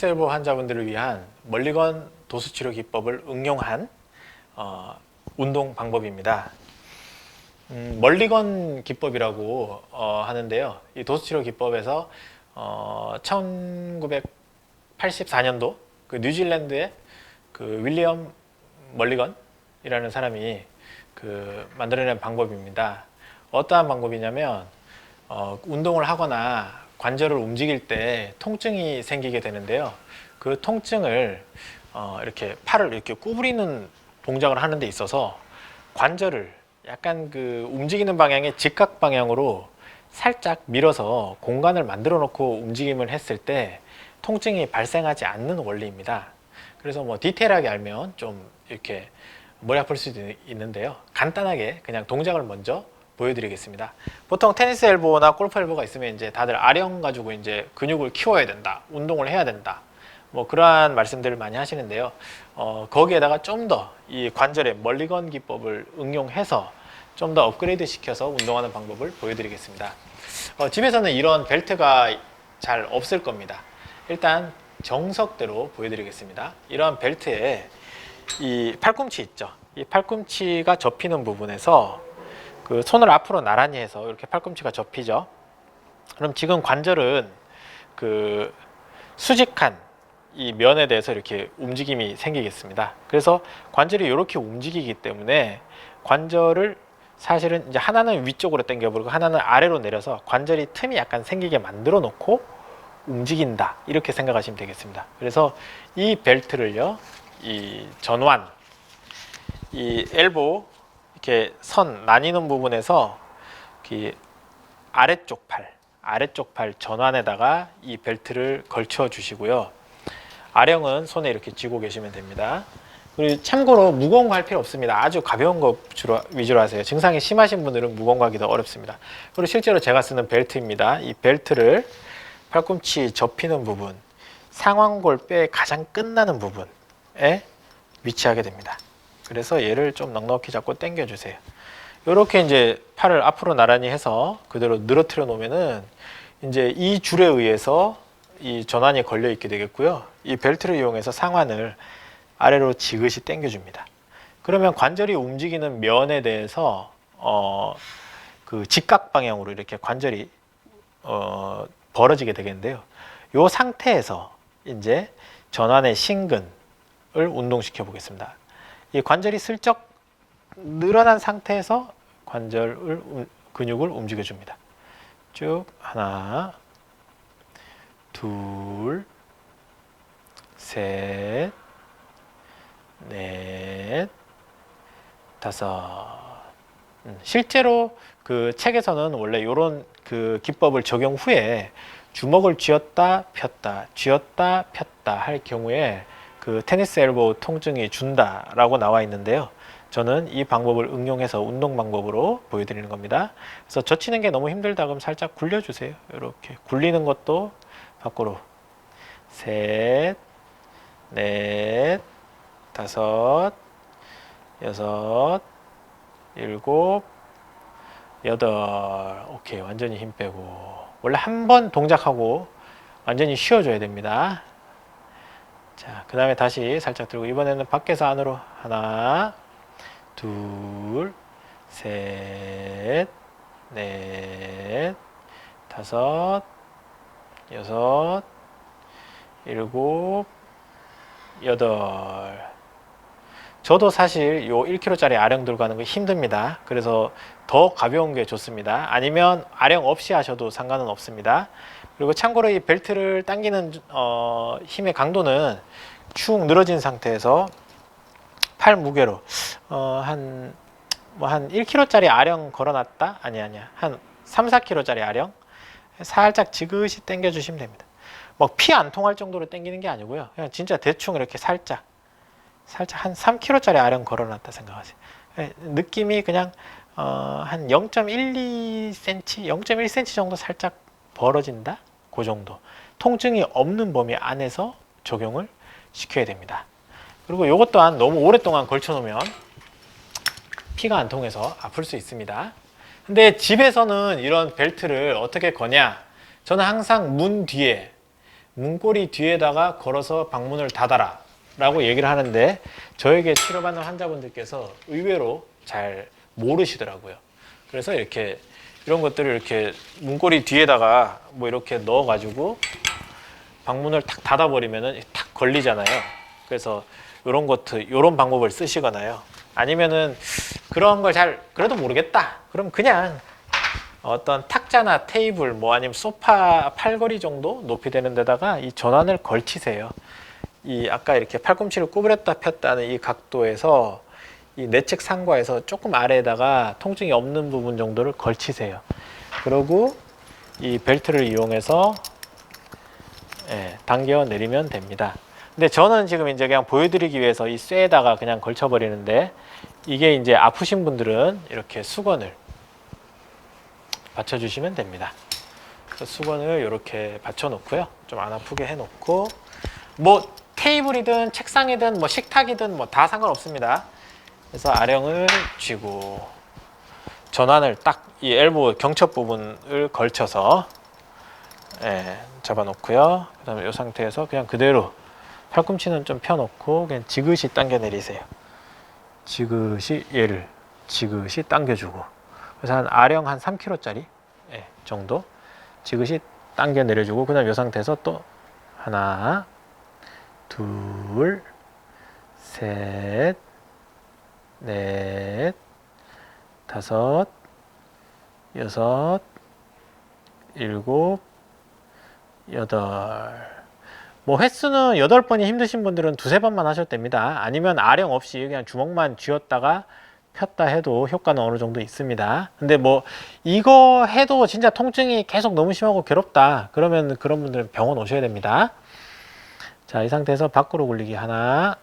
엘보 환자분들을 위한 멀리건 도수 치료 기법을 응용한 어, 운동 방법입니다. 음, 멀리건 기법이라고 어, 하는데요. 이 도수 치료 기법에서 어, 1984년도 그 뉴질랜드의 그 윌리엄 멀리건이라는 사람이 그 만들어낸 방법입니다. 어떠한 방법이냐면 어, 운동을 하거나 관절을 움직일 때 통증이 생기게 되는데요. 그 통증을 어, 이렇게 팔을 이렇게 구부리는 동작을 하는 데 있어서 관절을 약간 그 움직이는 방향의 직각 방향으로 살짝 밀어서 공간을 만들어 놓고 움직임을 했을 때 통증이 발생하지 않는 원리입니다. 그래서 뭐 디테일하게 알면 좀 이렇게 머리 아플 수도 있는데요. 간단하게 그냥 동작을 먼저 보여드리겠습니다. 보통 테니스 엘보나 골프 엘보가 있으면 이제 다들 아령 가지고 이제 근육을 키워야 된다, 운동을 해야 된다, 뭐 그러한 말씀들을 많이 하시는데요. 어, 거기에다가 좀 더 이 관절의 멀리건 기법을 응용해서 좀 더 업그레이드 시켜서 운동하는 방법을 보여드리겠습니다. 어, 집에서는 이런 벨트가 잘 없을 겁니다. 일단 정석대로 보여드리겠습니다. 이런 벨트에 이 팔꿈치 있죠. 이 팔꿈치가 접히는 부분에서 그 손을 앞으로 나란히 해서 이렇게 팔꿈치가 접히죠. 그럼 지금 관절은 그 수직한 이 면에 대해서 이렇게 움직임이 생기겠습니다. 그래서 관절이 이렇게 움직이기 때문에 관절을 사실은 이제 하나는 위쪽으로 당겨버리고 하나는 아래로 내려서 관절이 틈이 약간 생기게 만들어 놓고 움직인다 이렇게 생각하시면 되겠습니다. 그래서 이 벨트를요, 이 전완, 이 엘보 이렇게 선 나뉘는 부분에서 이 아래쪽 팔, 아래쪽 팔 전완에다가 이 벨트를 걸쳐 주시고요. 아령은 손에 이렇게 쥐고 계시면 됩니다. 그리고 참고로 무거운 거 할 필요 없습니다. 아주 가벼운 거 주로 위주로 하세요. 증상이 심하신 분들은 무거운 거 하기 더 어렵습니다. 그리고 실제로 제가 쓰는 벨트입니다. 이 벨트를 팔꿈치 접히는 부분, 상완골 뼈의 가장 끝나는 부분에 위치하게 됩니다. 그래서 얘를 좀 넉넉히 잡고 당겨 주세요. 이렇게 이제 팔을 앞으로 나란히 해서 그대로 늘어뜨려 놓으면은 이제 이 줄에 의해서 이 전환이 걸려 있게 되겠고요. 이 벨트를 이용해서 상완을 아래로 지그시 당겨 줍니다. 그러면 관절이 움직이는 면에 대해서 어, 그 직각 방향으로 이렇게 관절이 어, 벌어지게 되겠는데요. 이 상태에서 이제 전환의 신근을 운동시켜 보겠습니다. 이 관절이 슬쩍 늘어난 상태에서 관절을 움- 근육을 움직여 줍니다. 쭉 하나, 둘, 셋, 넷, 다섯. 음, 실제로 그 책에서는 원래 이런 그 기법을 적용 후에 주먹을 쥐었다 폈다 쥐었다 폈다 할 경우에 그 테니스 엘보 통증이 준다라고 나와 있는데요. 저는 이 방법을 응용해서 운동 방법으로 보여드리는 겁니다. 그래서 젖히는 게 너무 힘들다 그럼 살짝 굴려주세요. 이렇게 굴리는 것도 밖으로 셋, 넷, 다섯, 여섯, 일곱, 여덟. 오케이 완전히 힘 빼고 원래 한 번 동작하고 완전히 쉬어줘야 됩니다. 자, 그 다음에 다시 살짝 들고 이번에는 밖에서 안으로 하나, 둘, 셋, 넷, 다섯, 여섯, 일곱, 여덟. 저도 사실 요 1kg짜리 아령 들고 가는 거 힘듭니다. 그래서 더 가벼운 게 좋습니다. 아니면 아령 없이 하셔도 상관은 없습니다. 그리고 참고로 이 벨트를 당기는 어, 힘의 강도는 축 늘어진 상태에서 팔 무게로 어, 한 뭐한 1kg짜리 아령 걸어놨다? 아니 아니야. 한 3, 4kg짜리 아령 살짝 지그시 당겨 주시면 됩니다. 뭐피안 통할 정도로 당기는 게 아니고요. 그냥 진짜 대충 이렇게 살짝 살짝 한 3kg짜리 아령 걸어놨다 생각하세요. 예, 느낌이 그냥 어, 한 0.12cm, 0.1cm 정도 살짝 벌어진다. 그 정도. 통증이 없는 범위 안에서 적용을 시켜야 됩니다. 그리고 이것 또한 너무 오랫동안 걸쳐놓으면 피가 안 통해서 아플 수 있습니다. 근데 집에서는 이런 벨트를 어떻게 거냐? 저는 항상 문 뒤에 문고리 뒤에다가 걸어서 방문을 닫아라 라고 얘기를 하는데 저에게 치료받는 환자분들께서 의외로 잘 모르시더라고요. 그래서 이렇게 이런 것들을 이렇게 문고리 뒤에다가 뭐 이렇게 넣어가지고 방문을 탁 닫아버리면은 탁 걸리잖아요. 그래서 이런 것들, 이런 방법을 쓰시거나요. 아니면은 그런 걸 잘 그래도 모르겠다. 그럼 그냥 어떤 탁자나 테이블 뭐 아니면 소파 팔걸이 정도 높이 되는 데다가 이 전환을 걸치세요. 이 아까 이렇게 팔꿈치를 구부렸다 폈다는 이 각도에서 이 내측 상과에서 조금 아래에다가 통증이 없는 부분 정도를 걸치세요. 그리고 이 벨트를 이용해서 예, 당겨 내리면 됩니다. 근데 저는 지금 이제 그냥 보여드리기 위해서 이 쇠에다가 그냥 걸쳐버리는데 이게 이제 아프신 분들은 이렇게 수건을 받쳐주시면 됩니다. 수건을 이렇게 받쳐놓고요. 좀 안 아프게 해놓고 뭐 테이블이든 책상이든 뭐 식탁이든 뭐 다 상관없습니다. 그래서 아령을 쥐고 전환을 딱 이 엘보 경첩 부분을 걸쳐서 예, 잡아놓고요. 그 다음에 이 상태에서 그냥 그대로 팔꿈치는 좀 펴놓고 그냥 지그시 당겨 내리세요. 지그시 얘를 지그시 당겨주고 그래서 한 아령 한 3kg짜리 예, 정도 지그시 당겨 내려주고 그다음 이 상태에서 또 하나 둘 셋, 넷, 다섯, 여섯, 일곱, 여덟. 뭐 횟수는 여덟 번이 힘드신 분들은 두세 번만 하셔도 됩니다. 아니면 아령 없이 그냥 주먹만 쥐었다가 폈다 해도 효과는 어느 정도 있습니다. 근데 뭐 이거 해도 진짜 통증이 계속 너무 심하고 괴롭다. 그러면 그런 분들은 병원 오셔야 됩니다. 자, 이 상태에서 밖으로 굴리기 하나,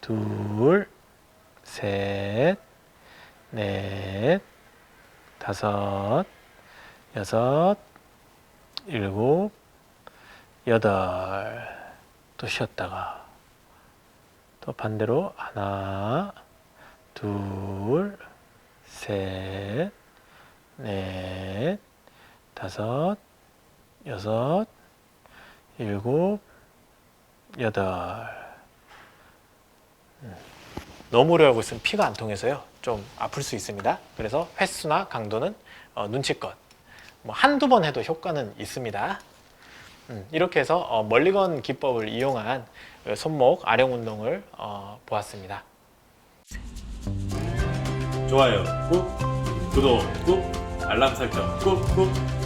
둘, 셋, 넷, 다섯, 여섯, 일곱, 여덟. 또 쉬었다가 또 반대로 하나, 둘, 셋, 넷, 다섯, 여섯, 일곱, 여덟. 음. 너무 오래 하고 있으면 피가 안 통해서요. 좀 아플 수 있습니다. 그래서 횟수나 강도는 어, 눈치껏 뭐 한두 번 해도 효과는 있습니다. 음, 이렇게 해서 어, 멀리건 기법을 이용한 어, 손목 아령 운동을 어, 보았습니다. 좋아요 꾹 구독 꾹 알람 설정 꾹 꾹